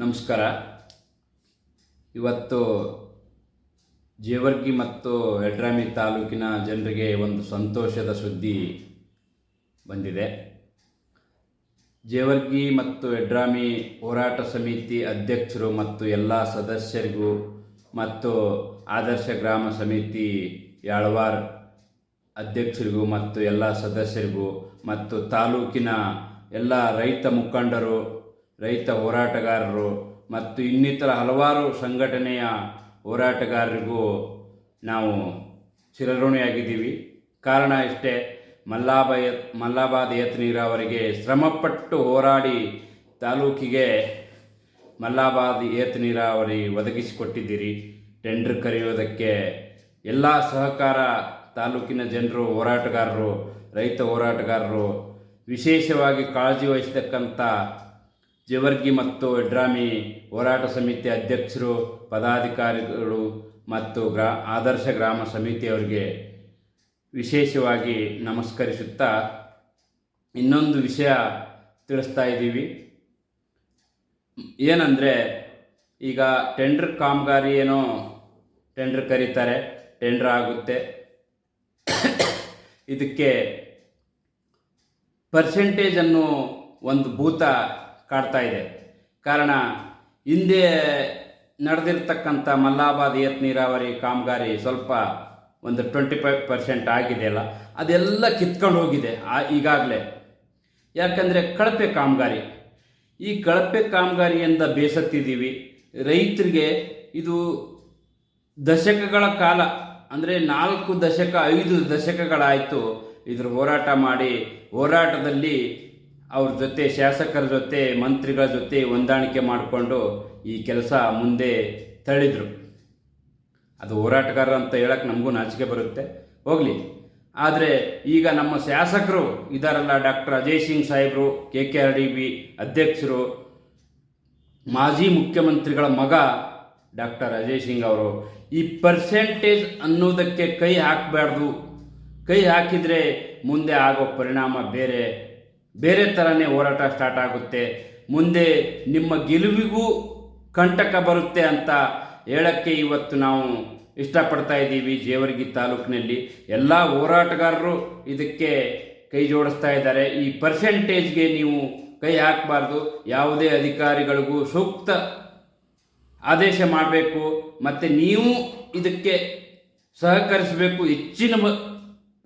ನಮಸ್ಕಾರ. ಇವತ್ತು ಜೇವರ್ಗಿ ಮತ್ತು ಯಡ್ರಾಮಿ ತಾಲೂಕಿನ ಜನರಿಗೆ ಒಂದು ಸಂತೋಷದ ಸುದ್ದಿ ಬಂದಿದೆ. ಜೇವರ್ಗಿ ಮತ್ತು ಯಡ್ರಾಮಿ ಹೋರಾಟ ಸಮಿತಿ ಅಧ್ಯಕ್ಷರು ಮತ್ತು ಎಲ್ಲ ಸದಸ್ಯರಿಗೂ ಮತ್ತು ಆದರ್ಶ ಗ್ರಾಮ ಸಮಿತಿ ಯಾಳ್ವಾರ್ ಅಧ್ಯಕ್ಷರಿಗೂ ಮತ್ತು ಎಲ್ಲ ಸದಸ್ಯರಿಗೂ ಮತ್ತು ತಾಲೂಕಿನ ಎಲ್ಲ ರೈತ ಮುಖಂಡರು ರೈತ ಹೋರಾಟಗಾರರು ಮತ್ತು ಇನ್ನಿತರ ಹಲವಾರು ಸಂಘಟನೆಯ ಹೋರಾಟಗಾರರಿಗೂ ನಾವು ಚಿರಋಣಿಯಾಗಿದ್ದೀವಿ. ಕಾರಣ ಇಷ್ಟೇ, ಮಲ್ಲಾಬ ಮಲ್ಲಾಬಾದ್ ಏತ ನೀರಾವರಿಗೆ ಶ್ರಮಪಟ್ಟು ಹೋರಾಡಿ ತಾಲೂಕಿಗೆ ಮಲ್ಲಾಬಾದ್ ಏತ ನೀರಾವರಿ ಒದಗಿಸಿಕೊಟ್ಟಿದ್ದೀರಿ. ಟೆಂಡರ್ ಕರೆಯೋದಕ್ಕೆ ಎಲ್ಲ ಸಹಕಾರ ತಾಲೂಕಿನ ಜನರು, ಹೋರಾಟಗಾರರು, ರೈತ ಹೋರಾಟಗಾರರು ವಿಶೇಷವಾಗಿ ಕಾಳಜಿ ವಹಿಸತಕ್ಕಂಥ ಜೇವರ್ಗಿ ಮತ್ತು ಯಡ್ರಾಮಿ ಹೋರಾಟ ಸಮಿತಿ ಅಧ್ಯಕ್ಷರು, ಪದಾಧಿಕಾರಿಗಳು ಮತ್ತು ಗ್ರಾ, ಆದರ್ಶ ಗ್ರಾಮ ಸಮಿತಿಯವರಿಗೆ ವಿಶೇಷವಾಗಿ ನಮಸ್ಕರಿಸುತ್ತಾ ಇನ್ನೊಂದು ವಿಷಯ ತಿಳಿಸ್ತಾ ಇದ್ದೀವಿ. ಏನಂದರೆ, ಈಗ ಟೆಂಡರ್ ಕಾಮಗಾರಿ ಏನೋ ಟೆಂಡರ್ ಕರೀತಾರೆ, ಟೆಂಡರ್ ಆಗುತ್ತೆ. ಇದಕ್ಕೆ ಪರ್ಸೆಂಟೇಜನ್ನು ಒಂದು ಭೂತ ಕಾಡ್ತಾ ಇದೆ. ಕಾರಣ, ಹಿಂದೆ ನಡೆದಿರ್ತಕ್ಕಂಥ ಮಲ್ಲಾಬಾದ್ ಏತ್ ನೀರಾವರಿ ಕಾಮಗಾರಿ ಸ್ವಲ್ಪ ಒಂದು ಟ್ವೆಂಟಿ ಫೈವ್ ಪರ್ಸೆಂಟ್ ಆಗಿದೆಯಲ್ಲ ಅದೆಲ್ಲ ಕಿತ್ಕೊಂಡು ಹೋಗಿದೆ ಆ ಈಗಾಗಲೇ. ಯಾಕಂದರೆ ಕಳಪೆ ಕಾಮಗಾರಿ. ಈ ಕಳಪೆ ಕಾಮಗಾರಿಯಿಂದ ಬೇಸತ್ತಿದ್ದೀವಿ. ರೈತರಿಗೆ ಇದು ದಶಕಗಳ ಕಾಲ, ಅಂದರೆ ನಾಲ್ಕು ದಶಕ, ಐದು ದಶಕಗಳಾಯಿತು ಇದ್ರ ಹೋರಾಟ ಮಾಡಿ ಹೋರಾಟದಲ್ಲಿ ಅವ್ರ ಜೊತೆ ಶಾಸಕರ ಜೊತೆ ಮಂತ್ರಿಗಳ ಜೊತೆ ಹೊಂದಾಣಿಕೆ ಮಾಡಿಕೊಂಡು ಈ ಕೆಲಸ ಮುಂದೆ ತಳ್ಳಿದ್ರು. ಅದು ಹೋರಾಟಗಾರ ಅಂತ ಹೇಳಕ್ಕೆ ನಮಗೂ ನಾಚಿಕೆ ಬರುತ್ತೆ. ಹೋಗಲಿ. ಆದರೆ ಈಗ ನಮ್ಮ ಶಾಸಕರು ಇದಾರಲ್ಲ ಡಾಕ್ಟರ್ ಅಜಯ್ ಸಿಂಗ್ ಸಾಹೇಬರು, K K R D B ಅಧ್ಯಕ್ಷರು, ಮಾಜಿ ಮುಖ್ಯಮಂತ್ರಿಗಳ ಮಗ ಡಾಕ್ಟರ್ ಅಜಯ್ ಸಿಂಗ್ ಅವರು. ಈ ಪರ್ಸೆಂಟೇಜ್ ಅನ್ನೋದಕ್ಕೆ ಕೈ ಹಾಕಬಾರ್ದು. ಕೈ ಹಾಕಿದರೆ ಮುಂದೆ ಆಗೋ ಪರಿಣಾಮ ಬೇರೆ. ಬೇರೆ ಥರನೇ ಹೋರಾಟ ಸ್ಟಾರ್ಟ್ ಆಗುತ್ತೆ. ಮುಂದೆ ನಿಮ್ಮ ಗೆಲುವಿಗೂ ಕಂಟಕ ಬರುತ್ತೆ ಅಂತ ಹೇಳಕ್ಕೆ ಇವತ್ತು ನಾವು ಇಷ್ಟಪಡ್ತಾ ಇದ್ದೀವಿ ಜೇವರ್ಗಿ ತಾಲೂಕಿನಲ್ಲಿ. ಎಲ್ಲ ಹೋರಾಟಗಾರರು ಇದಕ್ಕೆ ಕೈ ಜೋಡಿಸ್ತಾ ಇದ್ದಾರೆ. ಈ ಪರ್ಸೆಂಟೇಜ್ಗೆ ನೀವು ಕೈ ಹಾಕಬಾರ್ದು. ಯಾವುದೇ ಅಧಿಕಾರಿಗಳಿಗೂ ಸೂಕ್ತ ಆದೇಶ ಮಾಡಬೇಕು. ಮತ್ತು ನೀವು ಇದಕ್ಕೆ ಸಹಕರಿಸಬೇಕು. ಹೆಚ್ಚಿನ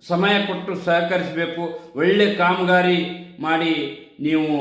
ಸಮಯ ಕೊಟ್ಟು ಸಹಕರಿಸಬೇಕು. ಒಳ್ಳೆ ಕಾಮಗಾರಿ ಮಾಡಿ ನೀವು